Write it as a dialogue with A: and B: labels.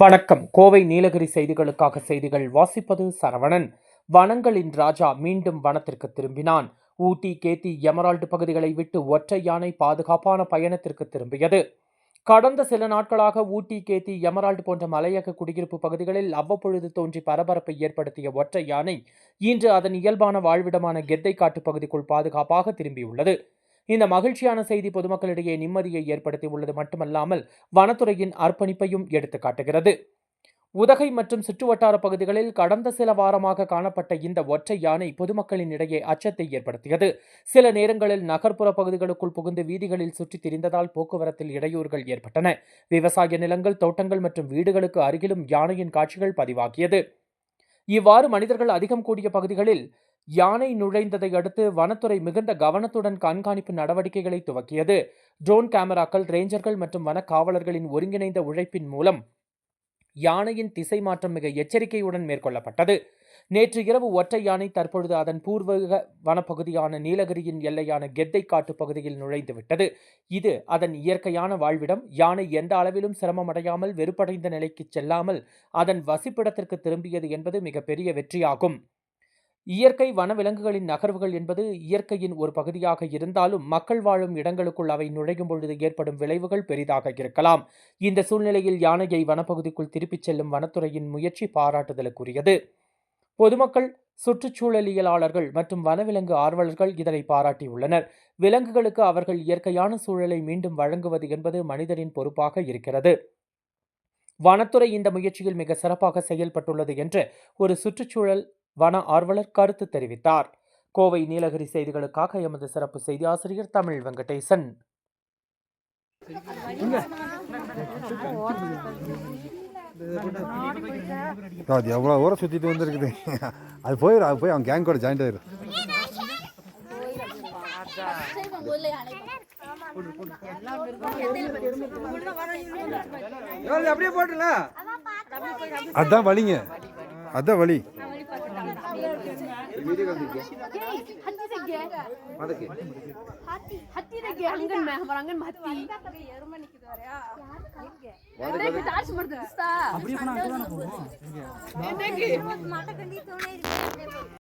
A: வணக்கம். கோவை நீலகிரி செய்திகளுக்காக செய்திகள் வாசிப்பது சரவணன். வனங்களின் ராஜா மீண்டும் வனத்திற்கு திரும்பினான். ஊட்டி கேத்தி எமரால்டு பகுதிகளை விட்டு ஒற்றை யானை பாதுகாப்பான பயணத்திற்கு திரும்பியது. கடந்த சில நாட்களாக ஊட்டி கேத்தி எமரால்டு போன்ற மலையக குடியிருப்பு பகுதிகளில் அவ்வப்பொழுது தோன்றி பரபரப்பை ஏற்படுத்திய ஒற்றை யானை இன்று அதன் இயல்பான வாழ்விடமான கெத்தை காட்டு பகுதிக்குள் பாதுகாப்பாக திரும்பியுள்ளது. இந்த மகிழ்ச்சியான செய்தி பொதுமக்களிடையே நிம்மதியை ஏற்படுத்தியுள்ளது மட்டுமல்லாமல் வனத்துறையின் அர்ப்பணிப்பையும் எடுத்து காட்டுகிறது. உதகை மற்றும் சுற்றுவட்டார பகுதிகளில் கடந்த சில வாரமாக காணப்பட்ட இந்த ஒற்றை யானை பொதுமக்களின் இடையே அச்சத்தை ஏற்படுத்தியது. சில நேரங்களில் நகர்ப்புற பகுதிகளுக்குள் புகுந்து வீதிகளில் சுற்றித் திரிந்ததால் போக்குவரத்தில் இடையூறுகள் ஏற்பட்டன. விவசாய நிலங்கள் தோட்டங்கள் மற்றும் வீடுகளுக்கு அருகிலும் யானையின் காட்சிகள் பதிவாகியது. இவ்வாறு மனிதர்கள் அதிகம் கூடிய பகுதிகளில் யானை நுழைந்ததை அடுத்து வனத்துறை மிகுந்த கவனத்துடன் கண்காணிப்பு நடவடிக்கைகளை துவக்கியது. ட்ரோன் கேமராக்கள் ரேஞ்சர்கள் மற்றும் வன காவலர்களின் ஒருங்கிணைந்த உழைப்பின் மூலம் யானையின் திசை மாற்றம் மிக எச்சரிக்கையுடன் மேற்கொள்ளப்பட்டது. நேற்று இரவு ஒற்றை யானை தற்பொழுது அதன் பூர்வீக வனப்பகுதியான நீலகிரியின் எல்லையான கெத்தை காட்டு பகுதியில் நுழைந்து விட்டது இது அதன் இயற்கையான வாழ்விடம். யானை எந்த அளவிலும் சிரமமடையாமல் வெறுப்படைந்த நிலைக்கு செல்லாமல் அதன் வசிப்பிடத்திற்கு திரும்பியது என்பது மிகப்பெரிய வெற்றியாகும். இயற்கை வனவிலங்குகளின் நகர்வுகள் என்பது இயற்கையின் ஒரு பகுதியாக இருந்தாலும் மக்கள் வாழும் இடங்களுக்குள் அவை நுழையும் பொழுது ஏற்படும் விளைவுகள் பெரிதாக இருக்கலாம். இந்த சூழ்நிலையில் யானையை வனப்பகுதிக்குள் திருப்பிச் செல்லும் வனத்துறையின் முயற்சி பாராட்டுதலுக்குரியது. பொதுமக்கள் சுற்றுச்சூழலியலாளர்கள் மற்றும் வனவிலங்கு ஆர்வலர்கள் இதனை பாராட்டியுள்ளனர். விலங்குகளுக்கு அவர்கள் இயற்கையான சூழலை மீண்டும் வழங்குவது என்பது மனிதனின் பொறுப்பாக இருக்கிறது. வனத்துறை இந்த முயற்சியில் மிக சிறப்பாக செயல்பட்டுள்ளது என்று ஒரு சுற்றுச்சூழல் வன ஆர்வலர் கருத்து தெரிவித்தார். கோவை நீலகிரி செய்திகளுக்காக எமது சிறப்பு செய்தி ஆசிரியர் தமிழ் வெங்கடேசன்.
B: அது எவ்வளோ ஊரை சுற்றிட்டு வந்துருக்குது? அது போயிடும் அது போய் அவன் கேங் கூட ஜாயிண்ட் ஆயிரும்
C: அப்படியே போட்டுல
B: அதான் வலிங்க அதான் ವಿಡಿಯೋ
D: ಕಲ್ತಿದ್ದೆ ಹತ್ತಿ ತೆಗ್ಗೆ ಅದಕ್ಕೆ ಹತ್ತಿ ಹತ್ತಿ ತೆಗ್ಗೆ ಅಂಗನ್ ಮೇ ಅವರ ಅಂಗನ್ ಹತ್ತಿ ಎರುಮ ನಿಕ್ಕಿದ್ದಾರೆ ಯಾರು ಟಾರ್ಚ್ ಮಾಡ್ತಾರೆ ಅಬ್ರಿ ಪಣ ಅಂಗನ ಪೋ ನಿಮಗೆ ಮಾಟ ಕಂಡಿ ತೋಣೆ ಇರುತ್ತೆ